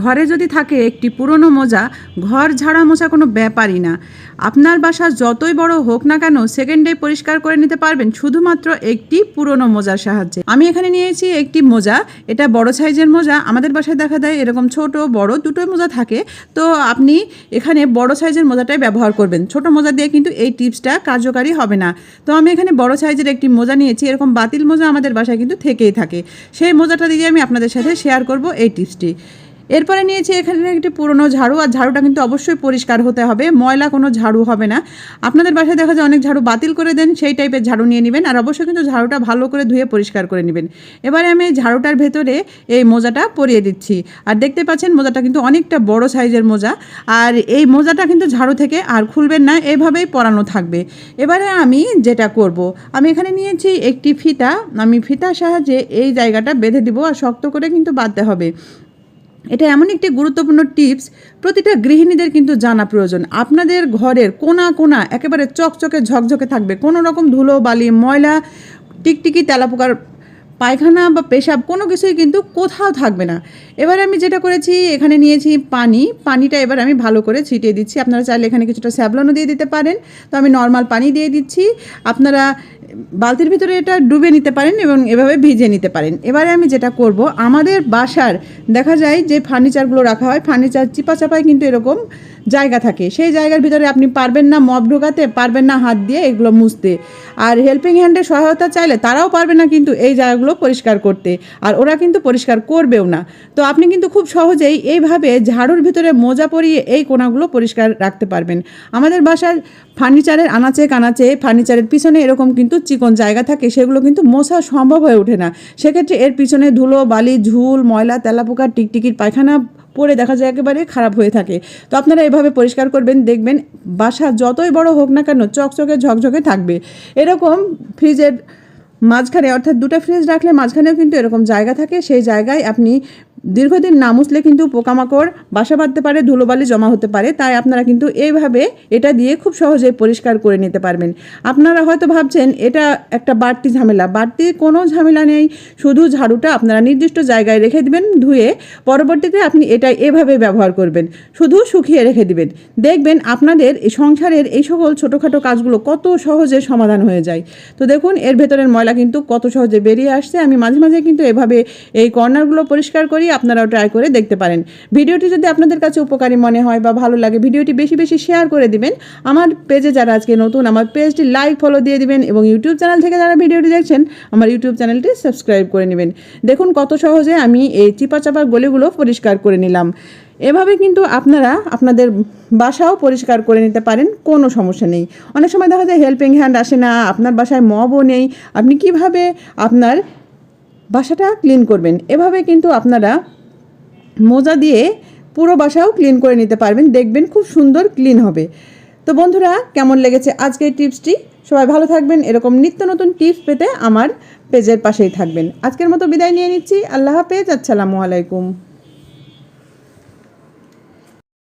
ঘরে যদি থাকে একটি পুরনো মোজা, ঘর ঝাড়া মোছা কোনো ব্যাপারই না। আপনার বাসা যতই বড় হোক না কেন সেকেন্ডে পরিষ্কার করে নিতে পারবেন শুধুমাত্র একটি পুরনো মোজার সাহায্যে। আমি এখানে নিয়েছি একটি মোজা, এটা বড় সাইজের মোজা, আমাদের বাসায় দেখা দেয় এরকম ছোট, বড় দুটোই মোজা থাকে। তো আপনি এখানে বড় সাইজের মোজাটাই ব্যবহার করবেন। ছোট মোজা দিয়ে কিন্তু এই টিপসটা কার্যকারী হবে না। তো আমি এখানে বড় সাইজের একটি মোজা নিয়েছি, এরকম বাতিল মোজা আমাদের বাসায় কিন্তু থেকেই থাকে। সেই মোজাটা দিয়ে আমি আপনাদের সাথে শেয়ার করব এই টিপসটি। এরপরে নিয়েছি এখানে একটি পুরনো ঝাড়ু, আর ঝাড়ুটা কিন্তু অবশ্যই পরিষ্কার হতে হবে। ময়লা কোনো ঝাড়ু হবে না। আপনাদের বাসায় দেখা যায় অনেক ঝাড়ু বাতিল করে দেন, সেই টাইপের ঝাড়ু নিয়ে নেবেন, আর অবশ্যই কিন্তু ঝাড়ুটা ভালো করে ধুয়ে পরিষ্কার করে নেবেন। এবারে আমি ঝাড়ুটার ভেতরে এই মোজাটা পরিয়ে দিচ্ছি। আর দেখতে পাচ্ছেন মোজাটা কিন্তু অনেকটা বড় সাইজের মোজা, আর এই মোজাটা কিন্তু ঝাড়ু থেকে আর খুলবেন না এইভাবেই পরানো থাকবে। এবারে আমি যেটা করব, আমি এখানে নিয়েছি একটি ফিতা। আমি ফিতার সাহায্যে এই জায়গাটা বেঁধে দিব, আর শক্ত করে কিন্তু বাঁধতে হবে। এটা এমন একটি গুরুত্বপূর্ণ টিপস, প্রতিটা গৃহিণীদের কিন্তু জানা প্রয়োজন। আপনাদের ঘরের কোনা কোনা একেবারে চকচকে ঝকঝকে থাকবে। কোনো রকম ধুলো, বালি, ময়লা, টিকটিকি, তেলাপোকার পায়খানা বা পেশাব কোনো কিছুই কিন্তু কোথাও থাকবে না। এবার আমি যেটা করেছি, এখানে নিয়েছি পানি। পানিটা এবার আমি ভালো করে ছিটিয়ে দিচ্ছি। আপনারা চাইলে এখানে কিছুটা স্যাবলনও দিয়ে দিতে পারেন। তো আমি নর্মাল পানি দিয়ে দিচ্ছি। আপনারা বালতির ভিতরে এটা ডুবে নিতে পারেন এবং এভাবে ভিজে নিতে পারেন। এবারে আমি যেটা করব, আমাদের বাসার দেখা যায় যে ফার্নিচারগুলো রাখা হয়, ফার্নিচার চিপা চাপায় কিন্তু এরকম জায়গা থাকে। সেই জায়গার ভিতরে আপনি পারবেন না মপ ঢোকাতে, পারবেন না হাত দিয়ে এগুলো মুছতে। আর হেল্পিং হ্যান্ডের সহায়তা চাইলে তারাও পারবে না কিন্তু এই জায়গাগুলো পরিষ্কার করতে। আর ওরা কিন্তু পরিষ্কার করবেও না। তো আপনি কিন্তু খুব সহজেই এইভাবে ঝাড়ুর ভিতরে মোজা পরিয়ে এই কোনাগুলো পরিষ্কার রাখতে পারবেন। আমাদের বাসার ফার্নিচারের আনাচে কানাচে, ফার্নিচারের পিছনে এরকম কিন্তু চিকন জায়গা থাকে, সেগুলো কিন্তু মোছা সম্ভব হয়ে ওঠে না। সেক্ষেত্রে এর পিছনে ধুলো, বালি, ঝুল, ময়লা, তেলাপোকা, টিকটিকির পায়খানা পরে দেখা যায় একেবারে খারাপ হয়ে থাকে। তো আপনারা এভাবে পরিষ্কার করবেন, দেখবেন বাসা যতই বড় হোক না কেন চকচকে ঝকঝকে থাকবে। এরকম ফ্রিজের মাঝখানে, অর্থাৎ দুটো ফ্রিজ রাখলে মাঝখানেও কিন্তু এরকম জায়গা থাকে। সেই জায়গায় আপনি দীর্ঘদিন না মুছলে কিন্তু পোকামাকড় বাসা বাঁধতে পারে, ধুলোবালি জমা হতে পারে। তাই আপনারা কিন্তু এইভাবে এটা দিয়ে খুব সহজেই পরিষ্কার করে নিতে পারবেন। আপনারা হয়তো ভাবছেন, এটা একটা বাড়তি ঝামেলা। বাড়তি কোনো ঝামেলা নেই। শুধু ঝাড়ুটা আপনারা নির্দিষ্ট জায়গায় রেখে দিবেন, ধুয়ে পরবর্তীতে আপনি এটা এভাবে ব্যবহার করবেন। শুধু শুকিয়ে রেখে দিবেন। দেখবেন আপনাদের এই সংসারের এই সকল ছোটোখাটো কাজগুলো কত সহজে সমাধান হয়ে যায়। তো দেখুন, এর ভেতরের ময়লা কিন্তু কত সহজে বেরিয়ে আসছে। আমি মাঝে মাঝে কিন্তু এভাবে এই কর্নারগুলো পরিষ্কার করি। আপনারাও ট্রাই করে দেখতে পারেন। ভিডিওটি যদি আপনাদের কাছে উপকারী মনে হয় বা ভালো লাগে, ভিডিওটি বেশি বেশি শেয়ার করে দিবেন। আমার পেজে যারা আজকে নতুন, আমার পেজটি লাইক ফলো দিয়ে দিবেন এবং ইউটিউব চ্যানেল থেকে যারা ভিডিওটি দেখছেন, আমার ইউটিউব চ্যানেলটি সাবস্ক্রাইব করে নেবেন। দেখুন কত সহজে আমি এই চিপা চাপার গলিগুলো পরিষ্কার করে নিলাম। এভাবে কিন্তু আপনারা আপনাদের বাসাও পরিষ্কার করে নিতে পারেন, কোনো সমস্যা নেই। অনেক সময় দেখা যায় হেল্পিং হ্যান্ড আসে না, আপনার বাসায় মবও নেই। আপনি কীভাবে আপনার বাসাটা ক্লিন করবেন। এভাবে কিন্তু আপনারা মোজা দিয়ে পুরো বাসাও ক্লিন করে নিতে পারবেন। দেখবেন খুব সুন্দর ক্লিন হবে। তো বন্ধুরা, কেমন লেগেছে আজকের টিপসটি? সবাই ভালো থাকবেন। এরকম নিত্য নতুন টিপস পেতে আমার পেজের পাশেই থাকবেন। আজকের মতো বিদায় নিয়ে নিচ্ছি। আল্লাহ হাফেজ। আসসালামু আলাইকুম।